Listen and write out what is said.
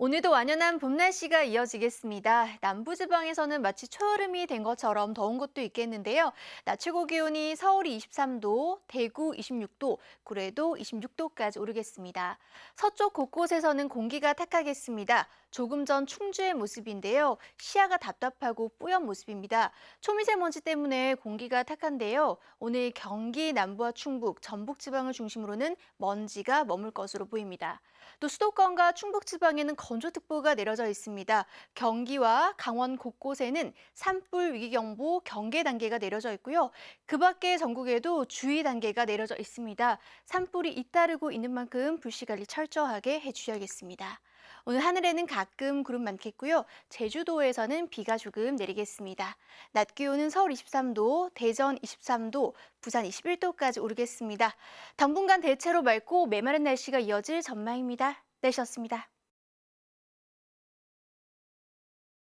오늘도 완연한 봄 날씨가 이어지겠습니다. 남부지방에서는 마치 초여름이 된 것처럼 더운 곳도 있겠는데요. 낮 최고 기온이 서울이 23도, 대구 26도, 구례도 26도까지 오르겠습니다. 서쪽 곳곳에서는 공기가 탁하겠습니다. 조금 전 충주의 모습인데요. 시야가 답답하고 뿌연 모습입니다. 초미세먼지 때문에 공기가 탁한데요. 오늘 경기 남부와 충북, 전북 지방을 중심으로는 먼지가 머물 것으로 보입니다. 또 수도권과 충북 지방에는 건조특보가 내려져 있습니다. 경기와 강원 곳곳에는 산불 위기경보 경계 단계가 내려져 있고요. 그 밖에 전국에도 주의 단계가 내려져 있습니다. 산불이 잇따르고 있는 만큼 불씨 관리 철저하게 해주셔야겠습니다. 오늘 하늘에는 가끔 구름 많겠고요. 제주도에서는 비가 조금 내리겠습니다. 낮 기온은 서울 23도, 대전 23도, 부산 21도까지 오르겠습니다. 당분간 대체로 맑고 메마른 날씨가 이어질 전망입니다. 날씨였습니다.